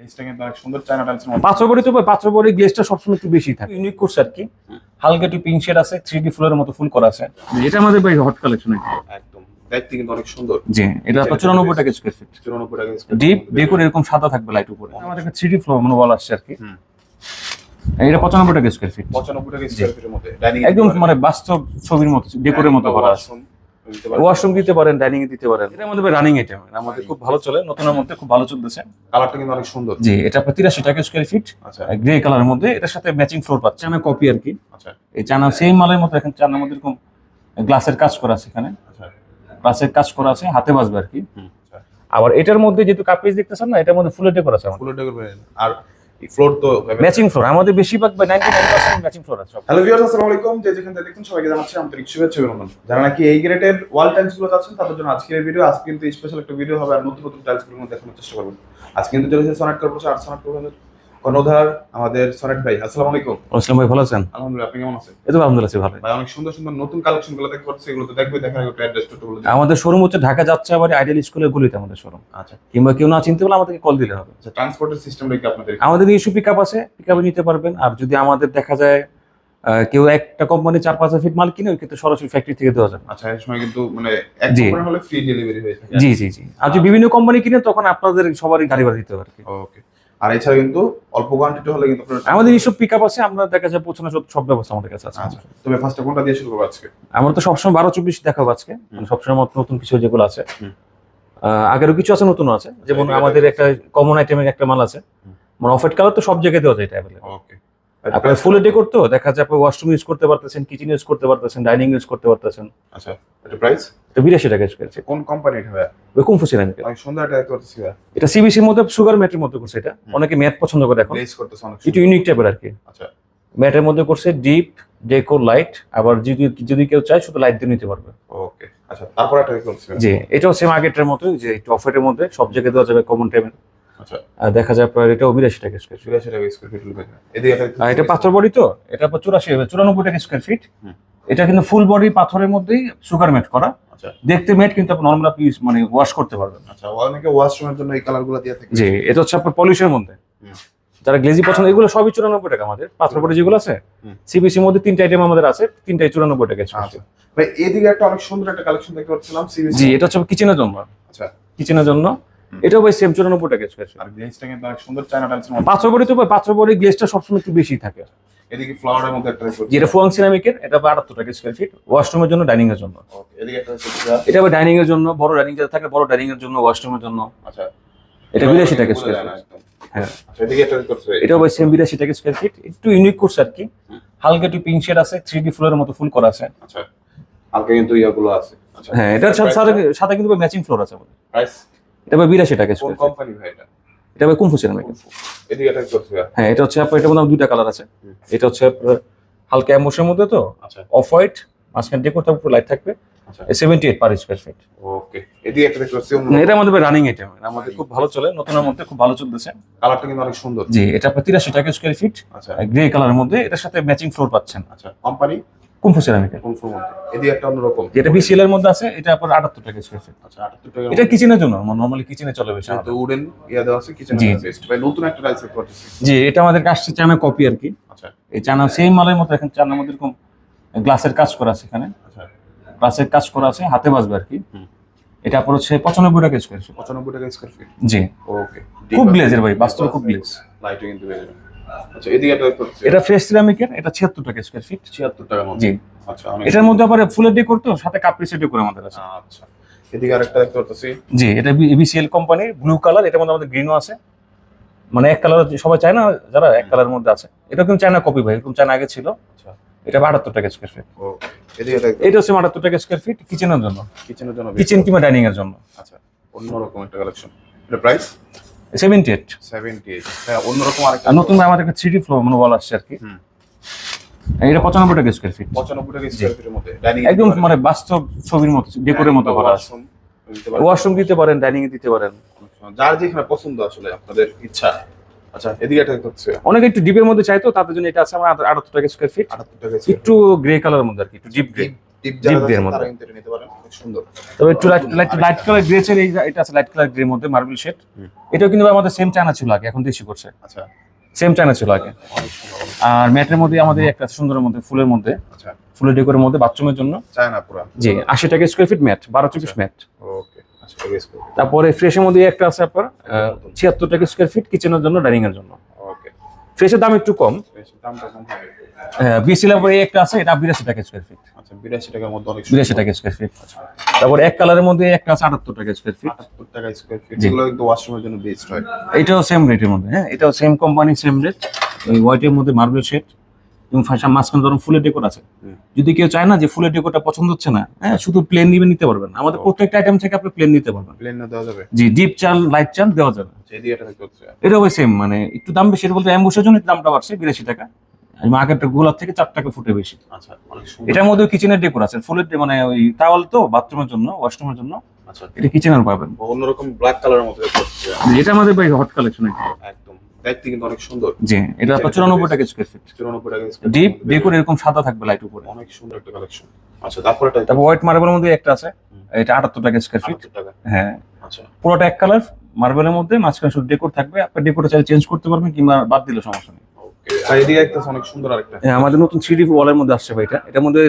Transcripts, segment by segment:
জিনিসটা কিন্তু অনেক সুন্দর চায়না টাইলসের মধ্যে বড়ি তো পাথর বড়ি গ্লেসটা সবসময় একটু বেশি থাকে। ইউনিক করছে আর কি। হালকা একটু পিঙ্ক শেড আছে থ্রি ডি ফুলের মতো ফুল করা আছে। এটা আমাদের ভাই হট কালেকশন একদম। দেখতে কিন্তু অনেক সুন্দর। জি এটা আপনার চুরানব্বই টাকা স্কোয়ার ফিট চুরানব্বই টাকা ডিপ ডেকোর এরকম সাদা থাকবে লাইট উপরে। আমাদের থ্রি ডি ফ্লোর মনে বলা আসছে আর কি। এটা পঁচানব্বই টাকা স্কোয়ার ফিট পঁচানব্বই টাকা স্কোয়ার ফিটের মধ্যে। একদম মানে বাস্তব ছবির মতো ডেকোরের মতো করা আছে। ওয়াশরুম দিতে পারেন ডাইনিং এ দিতে পারেন। এটা আমাদের রানিং আইটেম আমাদের খুব ভালো চলে নতুনের মধ্যে খুব ভালো চলতেছে। কালারটা কিন্তু অনেক সুন্দর। জি এটা আপনার তিরাশি টাকা স্কোয়ার ফিট আচ্ছা। গ্রে কালারের মধ্যে এটার সাথে ম্যাচিং ফ্লোর পাচ্ছে। চানা কপি আর কি। আচ্ছা। এই চানা সেম মালের মতো এখন চানার মধ্যে এরকম গ্লাসের কাজ করা আছে এখানে। আচ্ছা। গ্লাসের কাজ করা আছে হাতে বাজবে আর কি। আচ্ছা। আবার এটার মধ্যে যেহেতু কাপেজ দেখতেছেন না এটার মধ্যে ফুলের ডেকোর আছে আমাদের ফুলের ডেকোরেশন আর ফ্লোর তো ম্যাচিং ফ্লোর আমাদের বেশিরভাগ ম্যাচিং ফ্লোর আছে। হ্যালো ভিউয়ার্স আসসালামু আলাইকুম। যে যেখান থেকে দেখছেন সবাইকে জানাচ্ছি আন্তরিক শুভেচ্ছা ও অভিনন্দন। যারা নাকি এই গ্রেডের ওয়াল টাইলসগুলো চাচ্ছেন তাদের জন্য আজকের ভিডিও আজকে কিন্তু স্পেশাল একটা ভিডিও হবে আর নতুন নতুন টাইলসগুলো দেখানোর চেষ্টা করবেন আজকে কিন্তু চলেছে সোনাট কর্পোরেশন আর সোনাট কর্পোরেশনের কর্ণধার আমাদের সোনাট ভাই আসসালামু আলাইকুম। আসসালাম ভাই ভালো আছেন? আলহামদুলিল্লাহ আপনি কেমন আছেন? এই তো আলহামদুলিল্লাহ ভালো। ভাই অনেক সুন্দর সুন্দর নতুন কালেকশনগুলো দেখতে পাচ্ছি এগুলো তো দেখবে দেখার আগে অ্যাড্রেস বলে আমাদের শোরুম হচ্ছে ঢাকা যাচ্ছে আবার আইডিয়াল স্কুলের গুলিতে আমাদের শোরুম আচ্ছা। কিংবা কেউ না চিনতে পারলে আমাদেরকে কল দিলে হবে। আচ্ছা ট্রান্সপোর্টের সিস্টেমটা কি আপনাদের? আমাদের ইস্যু পিক আপ আছে পিক আপে নিতে পারবেন। আর যদি আমাদের দেখা যায় কেউ একটা কোম্পানি চার পাঁচ ফিট মাল কিনে কিন্তু সরাসরি ফ্যাক্টরি থেকে দেওয়া যাবে। আচ্ছা এই সময় কিন্তু মানে এক। কোম্পানি হলে ফ্রি ডেলিভারি হয়ে থাকে। জি জি জি। আর যদি বিভিন্ন কোম্পানি কিনে তখন আপনাদের সবারই গাড়ি ভাড়া দিতে হবে ওকে আর এছাড়া কিন্তু অল্প কোয়ান্টিটি হলে কিন্তু আমাদের ইস্যু পিক আপ আছে আমরা দেখা যায় পৌঁছানো সব- সব ব্যবস্থা আমাদের কাছে আছে। আচ্ছা তবে ফার্স্টে কোনটা দিয়ে শুরু করব আজকে? আমরা তো সবসময় বারো চব্বিশ দেখাবো আজকে। মানে সবসময় মতো নতুন কিছু যেগুলো আছে। আগেরও কিছু আছে নতুন আছে। যেমন আমাদের একটা কমন আইটেমের একটা মাল আছে। মানে অফেট কালার তো সব জায়গায় দেওয়া যায় এটা ওকে আপনার ফুল ডেকোর তো দেখা যায় আপনি ওয়াশরুম ইউজ করতে পারতেছেন কিচেন ইউজ করতে পারতেছেন ডাইনিং ইউজ করতে পারতেছেন। আচ্ছা এটা প্রাইস এটা বিরাশি টাকা ফিট কোন কোম্পানি এটা অনেক সুন্দর পাচ্ছি ভাইয়া। এটা সিবিসির মধ্যে সুগার ম্যাটের মধ্যে করছে এটা। অনেকে ম্যাট পছন্দ করে এখন। গ্লেজ করতেছে অনেক একটু ইউনিক টাইপের আর কি। আচ্ছা। ম্যাটের মধ্যে করছে ডিপ ডেকোর লাইট আবার যদি যদি কেউ চায় শুধু লাইট দিয়ে নিতে পারবে। ওকে আচ্ছা তারপর পাচ্ছি ভাইয়া। জি এটাও সেম আগেরটার মতোই যে একটু অফেটের মধ্যে সব জায়গায় দেওয়া যাবে কমন আচ্ছা আর দেখা যায় আপনার এটাও বিরাশি টাকা স্কোয়ার ফিট চুরাশি টাকা স্কোয়ার ফিট আর এটা পাথর বডি তো? এটা চুরাশি হবে চুরানব্বই টাকা স্কোয়ার ফিট এটা কিন্তু ফুল বডি পাথরের মধ্যেই সুগার ম্যাট করা। আচ্ছা। দেখতে ম্যাট কিন্তু আপনি নর্মাল আপনি মানে ওয়াশ করতে পারবেন। আচ্ছা অনেকে ওয়াশরুমের জন্য এই কালারগুলো দিয়ে থাকে। জি এটা হচ্ছে আপনার পলিশের মধ্যে। যারা গ্লেজি পছন্দ এগুলো সবই চুরানব্বই টাকা আমাদের। পাথর বডি যেগুলো আছে। সিবিসির মধ্যে তিনটা আইটেম আমাদের আছে তিনটাই চুরানব্বই টাকা আচ্ছা। ভাই এদিকে একটা অনেক সুন্দর একটা কালেকশন দেখতে পাচ্ছিলাম জি এটা হচ্ছে কিচেনের জন্য। আচ্ছা। কিচেনের জন্য। এটাও ভাই সেম চুরানব্বই টাকা আর গ্লেজটা কিন্তু অনেক সুন্দর চায়না টাইলসের মধ্যে। পাথর বডি তো ভাই বডি গ্লেজটা সবসময় একটু বেশি থাকে। এদিকে ফ্লাওয়ারের মধ্যে একটা যেটা ফুয়াং সিনামিকের এটা আটাত্তর টাকা স্কোয়ার ফিট ওয়াশরুমের জন্য ডাইনিং এর জন্য। এটা আবার ডাইনিং এর জন্য বড় ডাইনিং যাতে থাকে বড় ডাইনিং এর জন্য ওয়াশরুমের জন্য। আচ্ছা। এটা বিরাশি টাকা স্কোয়ার ফিট হ্যাঁ। আচ্ছা একটা ভাই। সেম বিরাশি টাকা স্কোয়ার ফিট একটু ইউনিক করছে আর কি। হালকা একটু পিঙ্ক শেড আছে থ্রি ডি ফুলের মতো ফুল করা আছে। আচ্ছা। হালকা কিন্তু ইয়াগুলো আছে। আচ্ছা। হ্যাঁ এটার সাথে সাথে সাথে কিন্তু ম্যাচিং ফ্লোর আছে আমাদের। প্রাইস এটা ভাই বিরাশি টাকা স্কোয়ার কোম্পানি ভাই এটা? এটা ভাই কুমফু ভাইয়া। হ্যাঁ এটা হচ্ছে আপনার এটার মধ্যে দুইটা কালার আছে। এটা হচ্ছে আপনার হালকা অ্যামোসের মধ্যে তো আচ্ছা। অফ হোয়াইট মাঝখানে ডেকোর থাকবে লাইট থাকবে। আচ্ছা। Seventy eight per square feet okay এদিকে একটা এটা আমাদের রানিং আইটেম আমাদের খুব ভালো চলে নতুনের মধ্যে খুব ভালো চলতেছে। কালারটা কিন্তু অনেক সুন্দর। জি এটা আপনার তিরাশি টাকা স্কোয়ার ফিট আচ্ছা। গ্রে কালারের মধ্যে এটার সাথে ম্যাচিং ফ্লোর পাচ্ছেন। আচ্ছা কোম্পানি কুমফু একটা অন্যরকম। এর মধ্যে আছে এটা আপনার আটাত্তর টাকা স্কোয়ার ফিট আচ্ছা আটাত্তর টাকা এটা কিচেনের জন্য নর্মালি কিচেনে চলে বেশি যেহেতু উডেন ইয়া দেওয়া আছে কিচেন বেস্ট ভাই নতুন একটা টাইলস দেখতে জি এটা আমাদের কাছে চানা কপি আর কি। আচ্ছা। এই চানা সেম মালের মতো এখন চানার মধ্যে এরকম গ্লাসের কাজ করা আছে এখানে। আচ্ছা। গ্লাসের কাজ করা আছে হাতে বাজবে আর কি। এটা আপনার হচ্ছে পঁচানব্বই টাকা স্কোয়ার ফিট পঁচানব্বই টাকা স্কোয়ার ফিট জি। ওকে খুব গ্লেজের ভাই বাস্তবে খুব গ্লেজ যাবে আচ্ছা এদিকে একটা এটা ফ্রেশ সিরামিকের এটা ছিয়াত্তর টাকা স্কোয়ার ফিট ছিয়াত্তর টাকার মধ্যে। জি। আচ্ছা এটার মধ্যে আবার ফুলের ডেকোর তো সাথে করে আমাদের আছে। আচ্ছা এদিকে আরেকটা দেখতে পাচ্ছি জি এটা বিসিএল কোম্পানির ব্লু কালার এটার মধ্যে আমাদের গ্রিনও আছে। মানে এক কালার সবাই চায় না যারা এক কালারের মধ্যে আছে। এটা কিন্তু চায়না কপি ভাই এরকম চায়না আগে ছিল। আচ্ছা। এটা আটাত্তর টাকা স্কোয়ার ফিট এটা হচ্ছে আটাত্তর টাকা স্কোয়ার ফিট কিচেনের জন্য। কিচেনের জন্য কিচেন কিংবা ডাইনিং এর জন্য। আচ্ছা অন্যরকম একটা কালেকশন এটা price seventy eight seventy eight হ্যাঁ অন্যরকম আরেকটা নতুন আমাদের ডি ফ্লোর মনে বলা আসছে আর কি। এটা পঁচানব্বই টাকা স্কোয়ার ফিট পঁচানব্বই টাকা স্কোয়ার ফিটের মধ্যে। ডাইনিং একদম মানে বাস্তব ছবির মতো ডেকোরের মতো করা আছে। ওয়াশরুম দিতে পারেন ডাইনিং দিতে পারেন। যার যেখানে পছন্দ আসলে আপনাদের ইচ্ছা। আচ্ছা এদিকে একটা দেখতে অনেকে একটু ডিপের মধ্যে চাইতো তাদের জন্য এটা আছে আমার আটাত্তর টাকা স্কোয়ার ফিট আটাত্তর টাকা একটু গ্রে কালারের মধ্যে আর কি একটু ডিপ গ্রে feet। টিপ যারা Deep দিয়ে যাচ্ছেন মধ্যে। তারা কিন্তু এটা নিতে পারেন। অনেক সুন্দর। তবে একটু light light light colour grey ছিল এটা আছে লাইট কালার গ্রে মধ্যে মার্বেল শেড এটাও কিন্তু আমাদের সেম চায়না ছিল আগে এখন দেশি করছে। আচ্ছা। সেম চায়না ছিল আগে। আর ম্যাটের মধ্যে আমাদের একটা সুন্দরের মধ্যে ফুলের মধ্যে আচ্ছা। ফুলের ডেকোরের মধ্যে বাথরুমের জন্য। চায় না পুরা। জি আশি টাকা স্কোয়ার ফিট ম্যাট বারো চব্বিশ ম্যাট ওকে আচ্ছা তারপরে ফ্রেশের মধ্যে একটা আছে আপনার ছিয়াত্তর টাকা স্কোয়ার ফিট কিচেনের জন্য ডাইনিং এর জন্য। ওকে ফ্রেশের দাম একটু কম। দামটা কম হবে। পরে একটা আছে এটা বিরাশি টাকা স্কোয়ার ফিট আচ্ছা বিরাশি টাকার মধ্যে অনেক বিরাশি টাকা স্কোয়ার ফিট তারপরে এক কালারের মধ্যে একটা আছে আটাত্তর টাকা স্কোয়ার ফিট আটাত্তর টাকা স্কোয়ার ফিট জি। যেগুলো কিন্তু ওয়াশরুমের জন্য বেস্ট হয়। এটাও সেম রেটের মধ্যে হ্যাঁ এটাও সেম কোম্পানি সেম রেট ওই হোয়াইটের মধ্যে মার্বেল শেড এবং মাঝখানে ধরুন ফুলের ডেকোর আছে। যদি কেউ চায় না যে ফুলের ডেকোরটা পছন্দ হচ্ছে না হ্যাঁ শুধু প্লেন নিবে নিতে পারবেন আমাদের প্রত্যেকটা আইটেম থেকে আপনি প্লেন নিতে পারবেন। প্লেন দেওয়া যাবে? জি ডিপ চাল লাইট চাল দেওয়া যাবে। এটা ওই সেম মানে একটু দাম বেশি বলতে অ্যাম্বুসের জন্য দামটা বাড়ছে বিরাশি টাকা। আগেরটা গোলাপ থেকে চার টাকা ফুটে বেশি। আচ্ছা এটার মধ্যে কিচেনের ডেকোর আছে। ফুলের মানে ওই টাওয়াল তো বাথরুমের জন্য ওয়াশরুমের জন্য। আচ্ছা এটা কিচেনের পাবেন। অন্যরকম ব্ল্যাক কালারের মধ্যে এটা আমাদের ভাই হট কালেকশন একদম। দেখতে কিন্তু অনেক সুন্দর। জি এটা আপনার চুরানব্বই টাকা স্কোয়ার ফিট চুরানব্বই টাকা square ডিপ ডেকোর এরকম সাদা থাকবে লাইট উপরে। অনেক সুন্দর একটা কালেকশন আচ্ছা তারপরে তারপর হোয়াইট মার্বেলের মধ্যে একটা আছে। এটা আটাত্তর টাকা স্কোয়ার ফিট টাকা। হ্যাঁ। আচ্ছা। পুরোটা এক কালার মার্বেলের মধ্যে মাঝখানে শুধু ডেকোর থাকবে। আপনি ডেকোরটা চাইলে চেঞ্জ করতে পারবেন কিংবা বাদ দিলে সমস্যা নেই। আর এদিকে একটা অনেক সুন্দর আরেকটা। হ্যাঁ, আমাদের নতুন থ্রি ওয়ালের মধ্যে আসছে ভাই এটা। এটার মধ্যে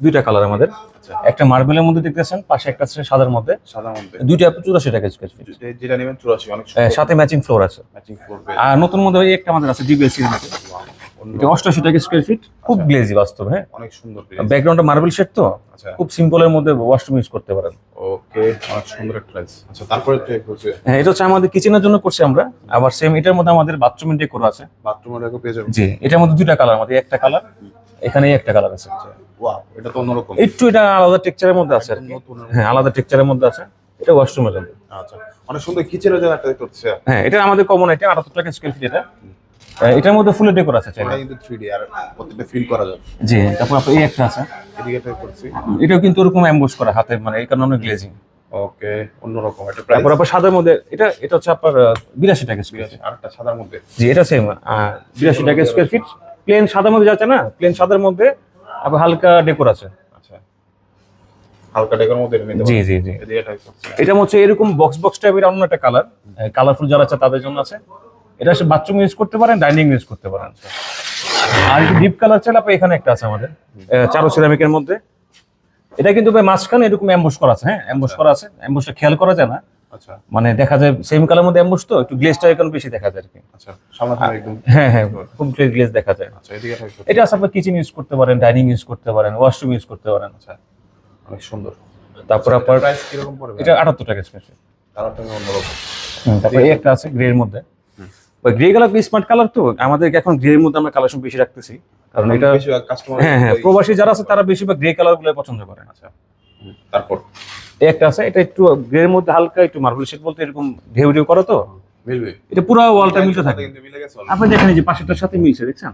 দুইটা কালার আমাদের। আচ্ছা। একটা মার্বেলের মধ্যে দেখতেছেন পাশে একটা আছে সাদার মধ্যে। সাদার মধ্যে। দুইটা চুরাশি টাকা স্কোয়ার ফিট যেটা নেবেন চুরাশি অনেক হ্যাঁ, সাথে ম্যাচিং ফ্লোর আছে। ম্যাচিং ফ্লোর আর নতুন মধ্যে একটা আমাদের আছে ডিবিএসসি এটা অষ্টাশি টাকা স্কোয়ার ফিট খুব আচ্ছা। গ্লেজি বাস্তব হ্যাঁ? অনেক সুন্দর ব্যাকগ্রাউন্ডটা মার্বেল শেড তো? আচ্ছা। খুব সিম্পলের মধ্যে ওয়াশরুম ইউজ করতে পারেন। ওকে অনেক সুন্দর একটা প্রাইস আচ্ছা তারপরে হ্যাঁ এটা হচ্ছে আমাদের কিচেনের জন্য করছি আমরা। আবার সেম এটার মধ্যে আমাদের বাথরুমের ডেকোর আছে। পেয়ে যাবেন। জি এটার মধ্যে কালার আমাদের একটা কালার এখানে একটা কালার আছে। ওয়াও এটা তো অন্যরকম। একটু এটা আলাদা টেক্সচারের মধ্যে আছে আর হ্যাঁ আলাদা টেক্সচারের মধ্যে আছে। এটা ওয়াশরুমের জন্য। আচ্ছা অনেক সুন্দর কিচেনের জন্য একটা করছে হ্যাঁ এটা আমাদের কমন এটা আটাত্তর টাকা স্কোয়ার ফিট এটা। এটার মধ্যে ফুলের ডেকোর আছে চাইলে। এটা কিন্তু 3D আর প্রত্যেকটা ফিল করা যায় জি তারপর আপনার এই একটা আছে। এদিকে একটা করছি। এটাও কিন্তু ওরকম অ্যাম্বুশ করা হাতে মানে এই কারণে গ্লেজিং ওকে অন্যরকম একটা প্রাইস তারপর আপনার সাদার মধ্যে এটা এটা হচ্ছে আপনার বিরাশি টাকা স্কোয়ার ফিট আরেকটা সাদার মধ্যে। জি এটা সেম বিরাশি টাকা স্কোয়ার ফিট প্লেন সাদার মধ্যে যাচ্ছে না প্লেন সাদার মধ্যে আবার হালকা ডেকোর আছে। আচ্ছা। হালকা ডেকের মধ্যে নিতে জি জি জি। এটা এটা হচ্ছে এরকম বক্স বক্স টাইপের অন্য একটা কালার কালারফুল যারা আছে তাদের জন্য আছে। এটা বাথরুম ইউজ করতে পারেন ডাইনিং ইউজ করতে পারেন আর ডিপ কালার চাইলে আপনি এখানে একটা আছে আমাদের চারো সিরামিকের মধ্যে। এটা কিন্তু ভাই মাঝখানে এরকম অ্যাম্বুশ করা আছে হ্যাঁ? অ্যাম্বুশ করা আছে। অ্যাম্বুশটা খেয়াল করা যায় না। আচ্ছা। মানে দেখা যায় সেম কালার মধ্যে অ্যাম্বুশ তো একটু গ্লেজটা এখন বেশি দেখা যায় আর কি। আচ্ছা একদম। হ্যাঁ হ্যাঁ খুব গ্লেজ দেখা যায়। আচ্ছা এটা এটা আছে আপনি কিচেন ইউজ করতে পারেন ডাইনিং ইউজ করতে পারেন ওয়াশরুম ইউজ করতে পারেন। আচ্ছা অনেক সুন্দর। তারপর আপনার প্রাইস কীরকম পড়বে? এটা আটাত্তর টাকা স্পেশাল কালারটা অন্যরকম তারপরে এই একটা আছে গ্রে এর মধ্যে। গ্রে কালার স্মার্ট কালার তো? আমাদের এখন গ্রে এর মধ্যে আমরা কালেকশন বেশি রাখতেছি। কারণ এটা বেশি কাস্টমার হ্যাঁ হ্যাঁ প্রবাসী যারা আছে তারা বেশিরভাগ গ্রে কালারগুলো পছন্দ করে। আচ্ছা। তারপর? একটা আছে এটা একটু গ্রে এর মধ্যে হালকা একটু মার্বেল শেড বলতে এরকম ঢেউ ঢেউ করো তো। মিলবে। এটা পুরো ওয়ালটা মিলতে থাকে। কিন্তু মিলে গেছে আপনি দেখেন যে পাশেরটার সাথে মিলছে দেখছেন?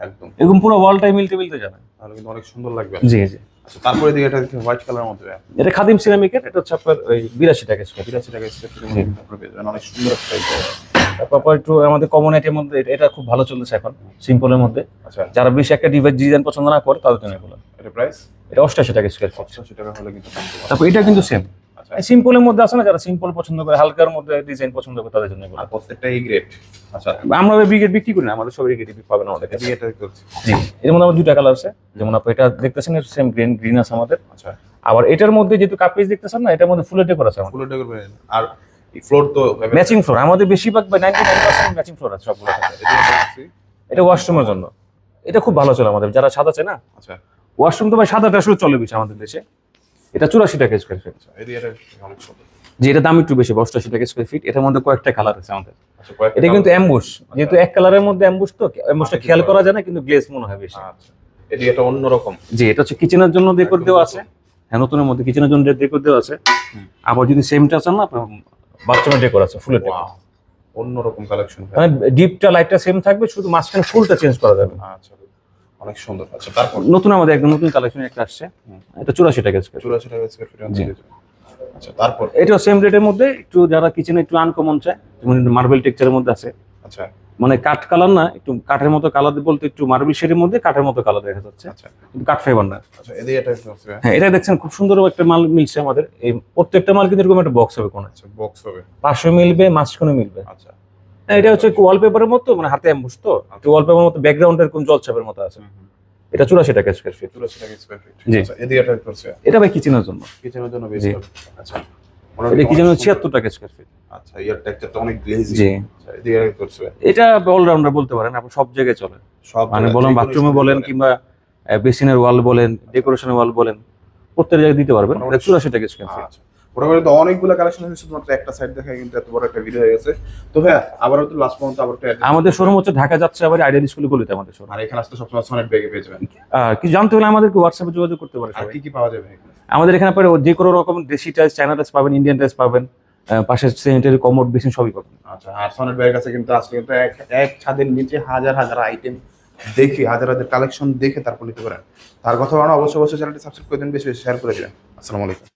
একদম। এরকম পুরো ওয়ালটাই মিলতে মিলতে যাবে। তাহলে কিন্তু অনেক সুন্দর লাগবে। জি জি। আচ্ছা তারপরে দিকে এটা হোয়াইট কালার মধ্যে। এটা খাদিম সিরামিকের এটা হচ্ছে আপনার ওই বিরাশি টাকা স্কোয়ার বিরাশি টাকা পেয়ে যাবেন অনেক সুন্দর একটা। তারপর একটু আমাদের কমন আইটের মধ্যে এটা- খুব ভালো চলতেছে এখন সিম্পলের মধ্যে। আচ্ছা। যারা বেশি একটা ডিভাইস ডিজাইন পছন্দ না করে তাদের জন্য এগুলো। এটা প্রাইস এটা অষ্টাশি টাকা স্কোয়ার ফিট পঁচাশি টাকা হলে কিন্তু তারপর এটা কিন্তু সেম আচ্ছা। সিম্পলের মধ্যে আছে না যারা সিম্পল পছন্দ করে হালকার মধ্যে ডিজাইন পছন্দ করে তাদের জন্য প্রত্যেকটা এই গ্রেড আচ্ছা। আমরা ব্রিগেড বিক্রি করি না আমাদের সবাই ব্রিগেড পাবেন আমাদের কাছে। জি। এর মধ্যে আমার দুইটা কালার আছে। যেমন আপনি এটা দেখতেছেন সেম গ্রিন গ্রিন আছে আমাদের। আচ্ছা। আবার এটার মধ্যে যেহেতু কাপিস দেখতেছেন না এটার মধ্যে ফুলের ডেকোর আছে আমাদের ফুল ডেকোরেশন আর ফ্লোর তো ম্যাচিং ফ্লোর আমাদের বেশিরভাগ ninety nine percent matching floor আছে সবগুলো এটা ওয়াশরুমের জন্য। এটা খুব ভালো চলে আমাদের যারা সাদা আচ্ছা। ওয়াশরুম তো ভাই সাদাটা আসলে চলে বেশি আমাদের দেশে। এটা চুরাশি টাকা স্কোয়ার ফিট আচ্ছা এটা যে এটা দাম একটু বেশি অষ্টাশি টাকা স্কোয়ার ফিট এটার মধ্যে কয়েকটা কালার আছে আমাদের। আচ্ছা এটা কিন্তু অ্যাম্বুশ যেহেতু এক কালারের মধ্যে অ্যাম্বুশ তো অ্যাম্বুশটা খেয়াল করা যায় না কিন্তু গ্লেজ মনে হয় বেশি। আচ্ছা এদিকে এটা অন্যরকম? জি এটা হচ্ছে কিচেনের জন্য ডেকোর দেওয়া আছে। হ্যাঁ নতুনের মধ্যে কিচেনের জন্য ডেকোর দেওয়া আছে। আবার যদি সেমটা চান না বাথরুমের ডেকোর আছে ফুলের ডেকোর অন্যরকম কালেকশন মানে ডিপটা লাইটটা সেম থাকবে শুধু মাঝখানে ফুলটা চেঞ্জ করা যাবে। আচ্ছা অনেক সুন্দর আচ্ছা তারপর? নতুন আমাদের একদম নতুন কালেকশন একটা আসছে। এটা চুরাশি টাকা স্কোয়ার চুরাশি টাকা স্কোয়ার ফিট। আচ্ছা তারপর? এটাও সেম রেটের মধ্যে একটু যারা কিচেনে একটু আনকমন চায় যেমন মার্বেল টেক্সচারের মধ্যে আছে। আচ্ছা। মানে কাঠ কালার না একটু কাঠের মতো কালার বলতে একটু মার্বেল শেডের মধ্যে কাঠের মতো কালার দেখা যাচ্ছে। আচ্ছা। কিন্তু কাঠ ফাইবার না। আচ্ছা হ্যাঁ এটা দেখছেন খুব সুন্দর একটা মাল মিলছে আমাদের। এই প্রত্যেকটা মাল কিন্তু এরকম একটা বক্স হবে কোন। আচ্ছা বক্স হবে। পাশে মিলবে মাঝখানে মিলবে। আচ্ছা। হ্যাঁ, এটা হচ্ছে ওয়ালপেপারের মতো মানে হাতে অ্যাম্বুস তো। ওয়ালপেপারের মতো ব্যাকগ্রাউন্ডের কোন জলছাপের মতো আছে। এটা চুরাশি টাকা স্কোয়ার ফিট চুরাশি টাকা স্কোয়ার ফিট জি। আচ্ছা এটা ভাই কিচেনের জন্য। কিচেনের জন্য। আচ্ছা। এটা টাকা স্কোয়ার ফিট আচ্ছা ইয়ার টেক্সচারটা অনেক গ্লেজি জি। আচ্ছা এটা অলরাউন্ডার বলতে পারেন আপনি সব জায়গায় চলে। সব মানে বলেন বাথরুমে বলেন কিংবা বেসিনের ওয়াল বলেন ডেকোরেশনের ওয়াল বলেন প্রত্যেক জায়গায় দিতে পারবেন। এটা চুরাশি টাকা স্কোয়ার ফিট আচ্ছা মোটামুটি তো অনেকগুলো কালেকশন আছে শুধুমাত্র একটা সাইড কিন্তু এত বড় একটা ভিডিও হয়ে গেছে। তো আবারও তো লাস্ট পর্যন্ত আবার আমাদের শোরুম হচ্ছে ঢাকা যাচ্ছে আবার আইডিয়াল স্কুলে গলিতে আমাদের শোরুম আর এখানে আসলে সবসময় সনেট ব্যাগে পেয়ে যাবেন। কি জানতে হলে আমাদেরকে হোয়াটসঅ্যাপে যোগাযোগ করতে পারে আর কি কি পাওয়া যাবে এখানে? আমাদের এখানে পরে যে কোনো রকম দেশি টাইস চায়না টাইস পাবেন ইন্ডিয়ান টাইস পাবেন পাশের পাশে স্যানিটারি কমোড বেসিন সবই পাবেন। আচ্ছা আর সোনার ব্যাগের কাছে কিন্তু আজকে এক এক ছাদের নিচে হাজার হাজার আইটেম দেখে, হাজার হাজার কালেকশন দেখে তারপর নিতে পারেন। তার কথা অবশ্যই অবশ্যই চ্যানেলটি সাবস্ক্রাইব করে দিন, বেশি বেশি শেয়ার করে দিবেন। আসসালামু আলাইকুম।